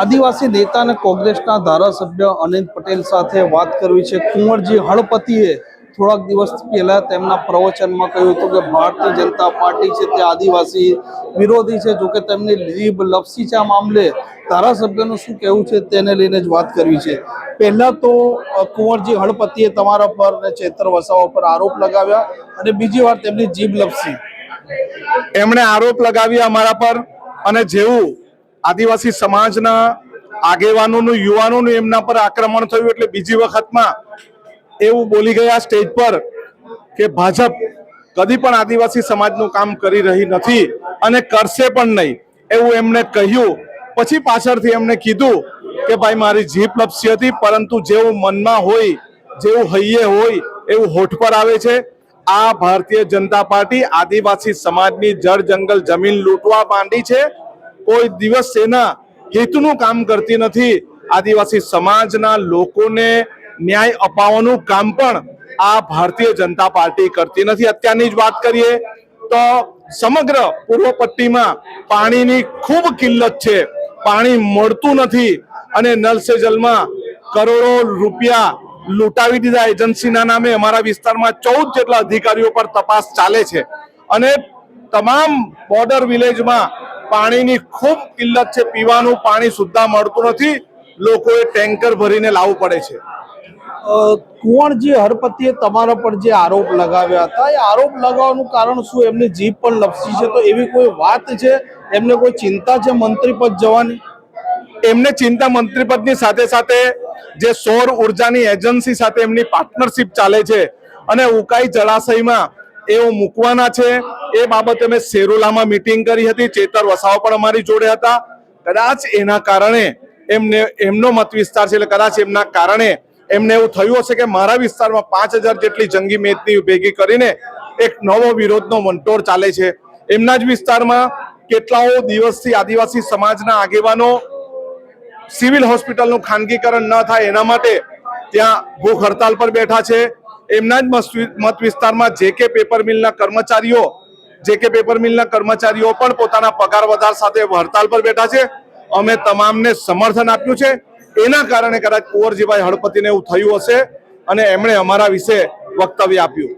આદિવાસી નેતા અને કોંગ્રેસના ધારાસભ્ય અનિલ પટેલ સાથે વાત કરવી છે. કુંવરજી હળપતિએ થોડાક દિવસ પહેલા તેમના પ્રવચનમાં કહ્યું હતું કે ભારતીય જનતા પાર્ટી છે તે આદિવાસી વિરોધી છે. જોકે તેમની લીબ લપસી છે મામલે ધારાસભ્યનું શું કહેવું છે તેને લઈને જ વાત કરવી છે. પહેલા તો કુંવરજી હળપતિએ તમારા પર અને ચેતર વસાવા પર આરોપ લગાવ્યા અને બીજી વાર તેમની જીભ લપસી. એમણે આરોપ લગાવ્યા અમારા પર અને જેવું આદિવાસી સમાજના આગેવાનોનું, યુવાનોનું એમના પર આક્રમણ થયું એટલે બીજી વખતમાં એવું બોલી ગયા સ્ટેજ પર કે ભાજપ કદી પણ આદિવાસી સમાજનું કામ કરી રહી નથી અને કરશે પણ નહીં. એવું એમને કહ્યું. પછી પાછળથી એમને કીધું કે ભાઈ, મારી જીભ લપસી હતી, પરંતુ જેવું મનમાં હોય, જેવું હૈયે હોય, એવું હોઠ પર આવે છે. આ ભારતીય જનતા પાર્ટી આદિવાસી સમાજની જળ જંગલ જમીન લૂંટવા માંડી છે. કોઈ દિવસ એના હિતનું કામ કરતી નથી. આદિવાસી સમાજના લોકોને ન્યાય અપાવવાનું કામ પણ આ ભારતીય જનતા પાર્ટી કરતી નથી. અત્યારની જ વાત કરીએ તો સમગ્ર પૂર્વ પટ્ટીમાં પાણીની ખૂબ કિલ્લત છે. પાણી મળતું નથી અને નલ સે જલમાં કરોડો રૂપિયા લૂંટાવી દીધા એજન્સીના નામે અમારા વિસ્તારમાં ચૌદ જેટલા અધિકારીઓ પર તપાસ ચાલે છે. અને તમામ બોર્ડર વિલેજમાં પાણીની ખૂબ કિલ્લત છે. પીવાનું પાણી સુદ્ધા મળતું નથી. લોકોએ ટેન્કર ભરીને લાવવું પડે છે. કુંવરજી હરપતિએ તમારા પર જે આરોપ લગાવ્યા હતા એ આરોપ લગાવવાનું કારણ શું? એમની જીભ પણ લપસી છે. તો એવી કોઈ વાત છે? એમને કોઈ ચિંતા છે મંત્રી પદ જવાની? એમને ચિંતા મંત્રીપદની સાથે સાથે જે સૌર ઉર્જાની એજન્સી સાથે એમની પાર્ટનરશિપ ચાલે છે અને ઉકાઈ જળાશયમાં એઓ મૂકવાના છે. એ બાબતે અમે સેરોલામાં મીટિંગ કરી હતી. ચેતર વસાવા પણ અમારી જોડે હતા. કદાચ એના કારણે એમને, એમનો મત વિસ્તાર છે એટલે કદાચ એમના કારણે એમને એવું થયું હશે કે મારા વિસ્તારમાં પાંચ હજાર જેટલી જંગી મેદની ભેગી કરીને એક નવો વિરોધનો મંટોર ચાલે છે. એમના જ વિસ્તારમાં કેટલાઓ દિવસથી આદિવાસી સમાજના આગેવાનો સિવિલ હોસ્પિટલનું ખાનગીકરણ ન થાય એના માટે ત્યાં ભૂખ હડતાલ પર બેઠા છે. એમના જ મત વિસ્તારમાં જે કે પેપર મિલના કર્મચારીઓ જે કે પેપર મિલના કર્મચારીઓ પણ પોતાના પગાર વધાર સાથે હડતાલ પર બેઠા છે. અમે તમામને સમર્થન આપ્યું છે. એના કારણે કદાચ કુંવરજીભાઈ હળપતિને એવું થયું હશે અને એમણે અમારા વિશે વક્તવ્ય આપ્યું.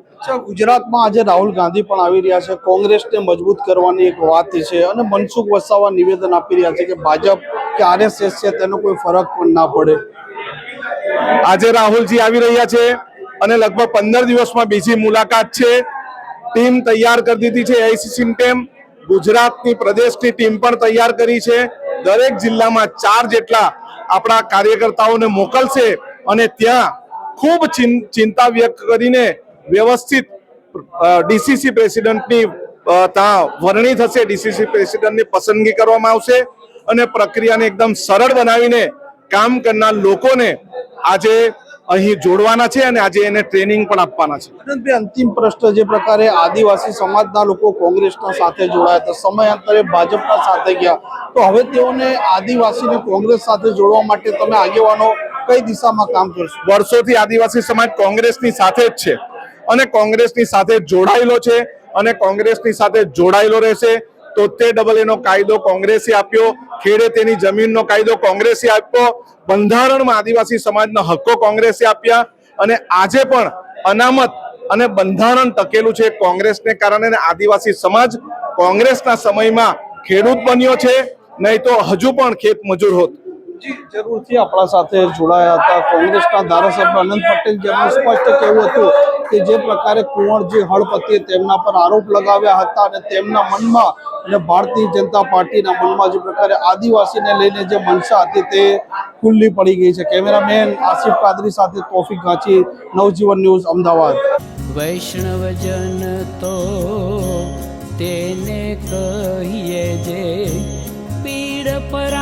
ગુજરાતમાં આજે રાહુલ ગાંધી પણ આવી રહ્યા છે. કોંગ્રેસને મજબૂત કરવાની એક વાત છે અને મનસુખ વસાવા નિવેદન આપી રહ્યા છે કે ભાજપ કે આરએસએસ છે તેનો કોઈ ફરક પણ ના પડે. આજે રાહુલજી આવી રહ્યા છે અને લગભગ પંદર દિવસમાં બીજી મુલાકાત છે. ટીમ તૈયાર કરી દીધી છે એઆઈસીસી ટીમ. ગુજરાતની પ્રદેશની ટીમ પણ તૈયાર કરી છે. દરેક જિલ્લામાં ચાર જેટલા આપણા કાર્યકર્તાઓને મોકલશે અને ત્યાં ખૂબ ચિંતા વ્યક્ત કરીને વ્યવસ્થિત ડીસીસી પ્રેસિડેન્ટની ત્યાં વરણી થશે. ડીસીસી પ્રેસિડેન્ટની પસંદગી કરવામાં આવશે અને પ્રક્રિયાને એકદમ સરળ બનાવીને કામ કરનાર લોકોને આજે અહીં જોડવાના છે અને આજે એને ટ્રેનિંગ પણ આપવાના છે. અનંતભાઈ અંતિમ પ્રશ્ન જે પ્રકારે આદિવાસી સમાજના લોકો કોંગ્રેસના સાથે જોડાયા હતા સમયાંતરે ભાજપના સાથે ગયા. તો હવે તેઓને આદિવાસીને કોંગ્રેસ સાથે જોડવા માટે તમે આગેવાનો કઈ દિશામાં કામ કરશો? વર્ષોથી આદિવાસી સમાજ કોંગ્રેસની સાથે જ છે અને કોંગ્રેસની સાથે જોડાયેલો છે અને કોંગ્રેસની સાથે જોડાયેલો રહેશે. તોતેર ડબલ એનો કાયદો કોંગ્રેસે આપ્યો. ખેડે તેની જમીનનો કાયદો કોંગ્રેસે આપ્યો. બંધારણમાં આદિવાસી સમાજના હક્કો કોંગ્રેસે આપ્યા. અને આજે પણ અનામત અને બંધારણ ટકેલું છે કોંગ્રેસને કારણે. આદિવાસી સમાજ કોંગ્રેસના સમયમાં ખેડૂત બન્યો છે. નહીં તો હજુ પણ ખેત મજૂર હોત. જરૂરથી આપણા સાથે જોડાયા હતા કોંગ્રેસના ધારાસભ્ય અનંત પટેલ. જેમનું સ્પષ્ટ કહેવું હતું કે જે પ્રકારે કુંવરજી હળપતિએ તેમના પર આરોપ લગાવ્યા હતા અને તેમના મનમાં અને ભારતીય જનતા પાર્ટીના મનમાં જે પ્રકારે આદિવાસીને લઈને જે મનસા હતી તે ખુલ્લી પડી ગઈ છે. કેમેરામેન આસિફ કાદરી સાથે તોફિક ગાંચી, નવજીવન ન્યૂઝ, અમદાવાદ. વૈષ્ણવજન તો તેને કહીએ જે પીડ પર